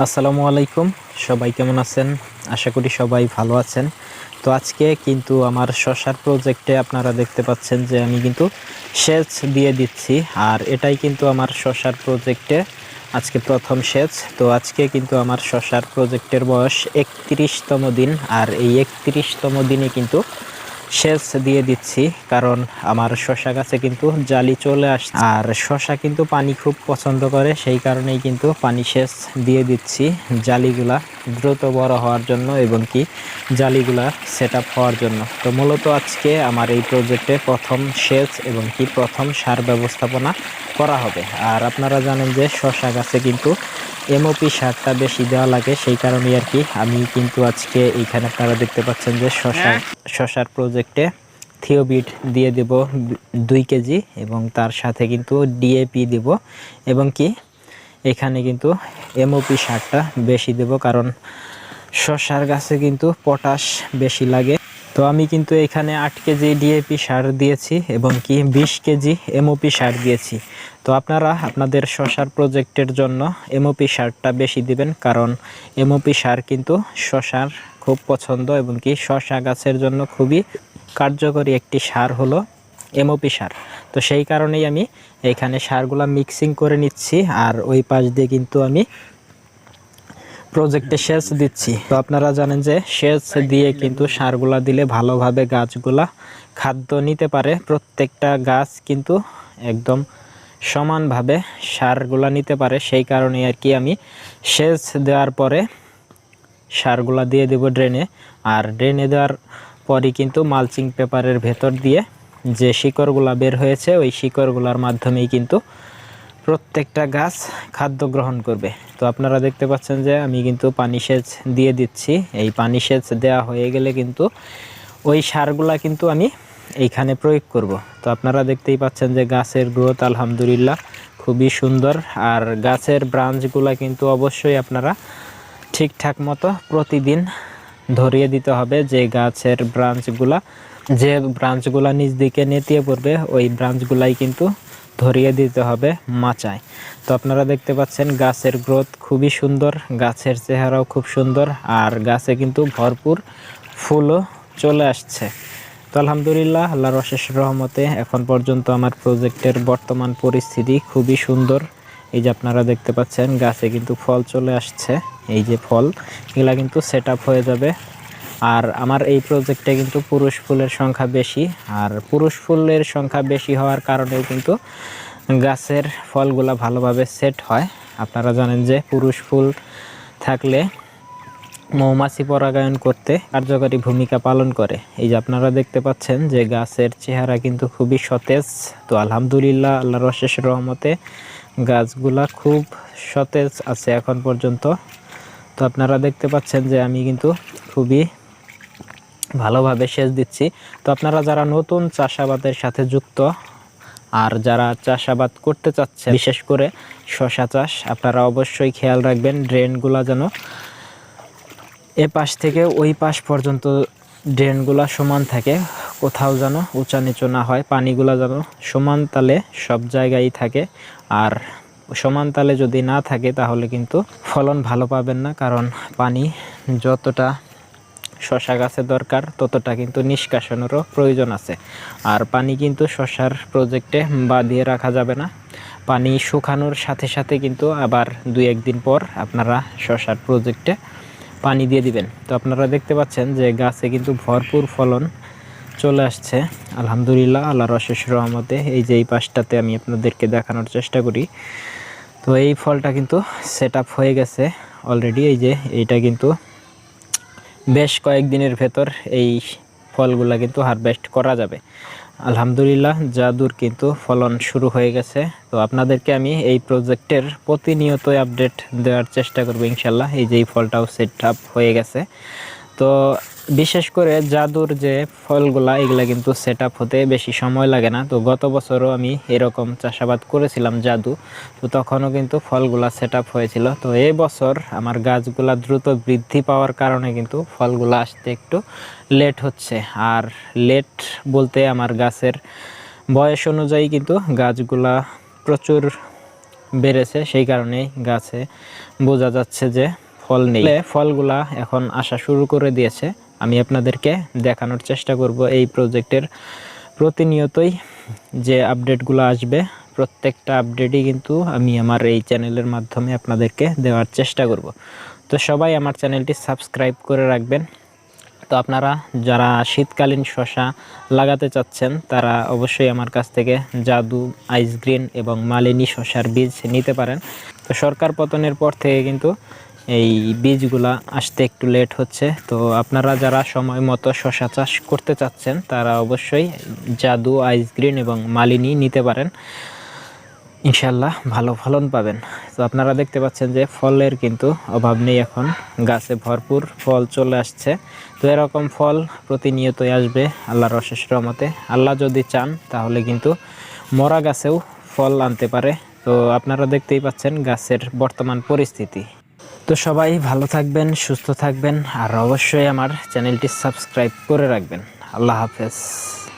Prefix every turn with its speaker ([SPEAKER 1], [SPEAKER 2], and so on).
[SPEAKER 1] আসসালামু আলাইকুম। সবাই কেমন আছেন? আশা করি সবাই ভালো আছেন। তো আজকে কিন্তু আমার শশার প্রজেক্টে আপনারা দেখতে পাচ্ছেন যে আমি কিন্তু সেচ দিয়ে দিচ্ছি। আর এটাই কিন্তু আমার শশার প্রজেক্টে আজকে প্রথম সেচ। তো আজকে কিন্তু আমার শশার প্রজেক্টের বয়স একত্রিশতম দিন। আর এই একত্রিশতম দিনে কিন্তু সেচ দিয়ে দিচ্ছি কারণ আমার শশা গাছে কিন্তু জালি চলে আসছে। আর শশা কিন্তু পানি খুব পছন্দ করে সেই কারণেই কিন্তু পানি সেচ দিয়ে দিচ্ছি জালিগুলা দ্রুত বড় হওয়ার জন্য এবং কি জালিগুলা সেট আপ হওয়ার জন্য। তো মূলত আজকে আমার এই প্রজেক্টে প্রথম সেচ এবং কি প্রথম সার ব্যবস্থাপনা করা হবে। আর আপনারা জানেন যে শশা গাছে কিন্তু এমওপি সারটা বেশি দেওয়া লাগে সেই কারণে আর কি আমি কিন্তু আজকে এইখানে আপনারা দেখতে পাচ্ছেন যে শশা শশার প্রজেক্টে থিওবিট দিয়ে দেব দুই কেজি এবং তার সাথে কিন্তু ডিএপি দেব এবং কি এখানে কিন্তু এমওপি সারটা বেশি দেব কারণ শশার গাছে কিন্তু পটাশ বেশি লাগে। তো আমি কিন্তু এখানে আট কেজি ডিএপি সার দিয়েছি এবং কি বিশ কেজি এমওপি সার দিয়েছি। তো আপনারা আপনাদের শশার প্রজেক্টের জন্য এমওপি সারটা বেশি দিবেন কারণ এমওপি সার কিন্তু শশার খুব পছন্দ এবং কি শশা গাছের জন্য খুবই কার্যকরী একটি সার হলো এমওপি সার। তো সেই কারণেই আমি এখানে সারগুলা মিক্সিং করে নিচ্ছি আর ওই পাশ দিয়ে কিন্তু আমি প্রজেক্টে সেচ দিচ্ছি। তো আপনারা জানেন যে সেচ দিয়ে কিন্তু সারগুলা দিলে ভালোভাবে গাছগুলা খাদ্য নিতে পারে। প্রত্যেকটা গাছ কিন্তু একদম সমানভাবে সারগুলা নিতে পারে। সেই কারণে আর কি আমি সেচ দেওয়ার পরে সারগুলা দিয়ে দেব ড্রেনে আর ড্রেনে দেওয়ার পরই কিন্তু মালচিং পেপারের ভেতর দিয়ে যে শিকড়গুলা বের হয়েছে, ওই শিকড়গুলার মাধ্যমেই কিন্তু প্রত্যেকটা গাছ খাদ্য গ্রহণ করবে। তো আপনারা দেখতে পাচ্ছেন যে আমি কিন্তু পানি সেচ দিয়ে দিচ্ছি। এই পানি সেচ দেওয়া হয়ে গেলে কিন্তু ওই সারগুলা কিন্তু আমি এইখানে প্রয়োগ করব। তো আপনারা দেখতেই পাচ্ছেন যে গাছের গ্রোথ আলহামদুলিল্লাহ খুবই সুন্দর। আর গাছের ব্রাঞ্চগুলা কিন্তু অবশ্যই আপনারা ঠিকঠাক মতো প্রতিদিন ধরিয়ে দিতে হবে যে গাছের ব্রাঞ্চগুলা যে ব্রাঞ্চগুলা নিচ দিকে নেতিয়ে পড়বে, ওই ব্রাঞ্চগুলাই কিন্তু ধরিয়ে দিতে হবে মাচায়। তো আপনারা দেখতে পাচ্ছেন গাছের গ্রোথ খুবই সুন্দর, গাছের চেহারাও খুব সুন্দর, আর গাছে কিন্তু ভরপুর ফুলও চলে আসছে। তো আলহামদুলিল্লাহ, আল্লাহর অশেষ রহমতে এখন পর্যন্ত আমার প্রজেক্টের বর্তমান পরিস্থিতি খুবই সুন্দর। এই যে আপনারা দেখতে পাচ্ছেন, গাছে কিন্তু ফল চলে আসছে। এই যে ফল, এগুলা কিন্তু সেট হয়ে যাবে। আর আমার এই প্রজেক্টে কিন্তু পুরুষ ফুলের সংখ্যা বেশি, আর পুরুষ ফুলের সংখ্যা বেশি হওয়ার কারণেও কিন্তু গাছের ফলগুলা ভালোভাবে সেট হয়। আপনারা জানেন যে পুরুষ ফুল থাকলে মৌমাছি পরাগায়ন করতে কার্যকরী ভূমিকা পালন করে। এই যে আপনারা দেখতে পাচ্ছেন যে গাছের চেহারা কিন্তু খুবই সতেজ। তো আলহামদুলিল্লাহ আল্লাহ অশেষ রহমতে গাছগুলা খুব সতেজ আছে এখন পর্যন্ত। তো আপনারা দেখতে পাচ্ছেন যে আমি কিন্তু খুবই ভালোভাবে সেচ দিচ্ছি। তো আপনারা যারা নতুন চাষাবাদের সাথে যুক্ত আর যারা চাষাবাদ করতে চাচ্ছে বিশেষ করে শশা চাষ, আপনারা অবশ্যই খেয়াল রাখবেন, ড্রেনগুলা যেন এ পাশ থেকে ওই পাশ পর্যন্ত ড্রেনগুলা সমান থাকে, কোথাও যেন উঁচা নিচু না হয়, পানিগুলা যেন সমান তালে সব জায়গায় থাকে। আর সমান তালে যদি না থাকে, তাহলে কিন্তু ফলন ভালো পাবেন না, কারণ পানি যতটা শশা গাছে দরকার, ততটা কিন্তু নিষ্কাশনেরও প্রয়োজন আছে। আর পানি কিন্তু শশার প্রজেক্টে বাঁধিয়ে রাখা যাবে না। পানি শুকানোর সাথে সাথে কিন্তু আবার দুই একদিন পর আপনারা শশার প্রজেক্টে পানি দিয়ে দিবেন। তো আপনারা দেখতে পাচ্ছেন যে গাছে কিন্তু ভরপুর ফলন চলে আসছে। আলহামদুলিল্লাহ, আল্লাহর অশেষ রহমতে এই যে এই পাশটাতে আমি আপনাদেরকে দেখানোর চেষ্টা করি। তো এই ফলটা কিন্তু সেট হয়ে গেছে অলরেডি এই যে এইটা কিন্তু বেশ কয়েকদিনের ভেতর এই ফলগুলা কিন্তু হারভেস্ট করা যাবে। আলহামদুলিল্লাহ, জাদুর কিন্তু ফলন শুরু হয়ে গেছে। তো আপনাদেরকে আমি এই প্রজেক্টের প্রতিনিয়ত আপডেট দেওয়ার চেষ্টা করব ইনশাল্লাহ। এই যে এই ফলটাও সেট হয়ে গেছে। তো বিশেষ করে জাদুর যে ফলগুলা, এগুলা কিন্তু সেট হতে বেশি সময় লাগে না। তো গত বছরও আমি এরকম চাষাবাদ করেছিলাম জাদু। তো তখনও কিন্তু ফলগুলা সেট হয়েছিল। তো এই বছর আমার গাছগুলা দ্রুত বৃদ্ধি পাওয়ার কারণে কিন্তু ফলগুলা আসতে একটু লেট হচ্ছে। আর লেট বলতে আমার গাছের বয়স অনুযায়ী কিন্তু গাছগুলা প্রচুর বেড়েছে। সেই কারণেই গাছে বোঝা যাচ্ছে যে ফল নেই। ফলগুলা এখন আসা শুরু করে দিয়েছে। আমি আপনাদেরকে দেখানোর চেষ্টা করব এই প্রজেক্টের প্রতিনিয়তই যে আপডেটগুলো আসবে। প্রত্যেকটা আপডেটই কিন্তু আমি আমার এই চ্যানেলের মাধ্যমে আপনাদেরকে দেওয়ার চেষ্টা করব। তো সবাই আমার চ্যানেলটি সাবস্ক্রাইব করে রাখবেন। তো আপনারা যারা শীতকালীন শশা লাগাতে চাচ্ছেন, তারা অবশ্যই আমার কাছ থেকে জাদু আইস গ্রিন এবং মালিনী শশার বীজ নিতে পারেন। তো সরকার পতনের পর থেকে কিন্তু এই বীজগুলা আসতে একটু লেট হচ্ছে। তো আপনারা যারা সময় মতো শশা চাষ করতে চাচ্ছেন, তারা অবশ্যই জাদু আইস গ্রিন এবং মালিনী নিতে পারেন। ইনশাল্লাহ ভালো ফলন পাবেন। তো আপনারা দেখতে পাচ্ছেন যে ফলের কিন্তু অভাব নেই এখন। গাছে ভরপুর ফল চলে আসছে। তো এরকম ফল প্রতিনিয়তই আসবে আল্লাহর অশেষ রহমতে। আল্লাহ যদি চান, তাহলে কিন্তু মরা গাছেও ফল আনতে পারে। তো আপনারা দেখতেই পাচ্ছেন গাছের বর্তমান পরিস্থিতি। তো সবাই ভালো থাকবেন, সুস্থ থাকবেন, আর অবশ্যই আমার চ্যানেলটি সাবস্ক্রাইব করে রাখবেন। আল্লাহ হাফেজ।